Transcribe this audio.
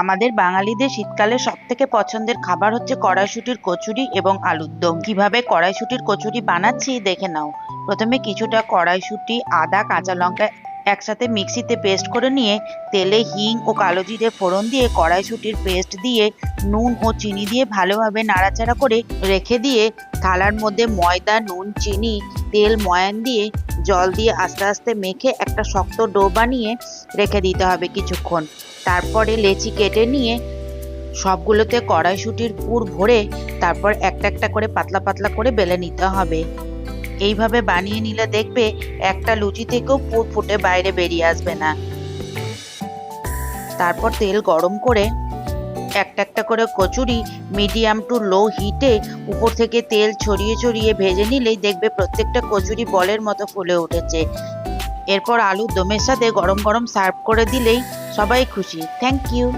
আমাদের বাঙালিদের শীতকালে সব থেকে পছন্দের খাবার হচ্ছে কড়াইশুটির কচুরি এবং আলুর দম। কীভাবে কড়াইশুটির কচুরি বানাচ্ছি দেখে নাও। প্রথমে কিছুটা কড়াইশুটি, আদা, কাঁচা লঙ্কা একসাথে মিক্সিতে পেস্ট করে নিয়ে তেলে হিং ও কালো জিরে ফোড়ন দিয়ে কড়াইশুটির পেস্ট দিয়ে নুন ও চিনি দিয়ে ভালোভাবে নাড়াচাড়া করে রেখে দিয়ে থালার মধ্যে ময়দা, নুন, চিনি, তেল, ময়ান দিয়ে জল দিয়ে আস্তে আস্তে মেখে একটা শক্ত ডো বানিয়ে রেখে দিতে হবে কিছুক্ষণ। তারপরে লেচি কেটে নিয়ে সবগুলোতে কড়াইশুটির পুর ভরে তারপর একটা একটা করে পাতলা পাতলা করে বেলে নিতে হবে। এইভাবে বানিয়ে নিলে দেখবে একটা লুচি থেকেও পুর ফুটে বাইরে বেরিয়ে আসবে না। তারপর তেল গরম করে একটা একটা করে কচুরি মিডিয়াম টু লো হিটে উপর থেকে তেল ছড়িয়ে ছড়িয়ে ভেজে নিলেই দেখবে প্রত্যেকটা কচুরি বলের মতো ফুলে উঠেছে। এরপর আলু দমের সাথে গরম গরম সার্ভ করে দিলেই সবাই খুশি। Thank you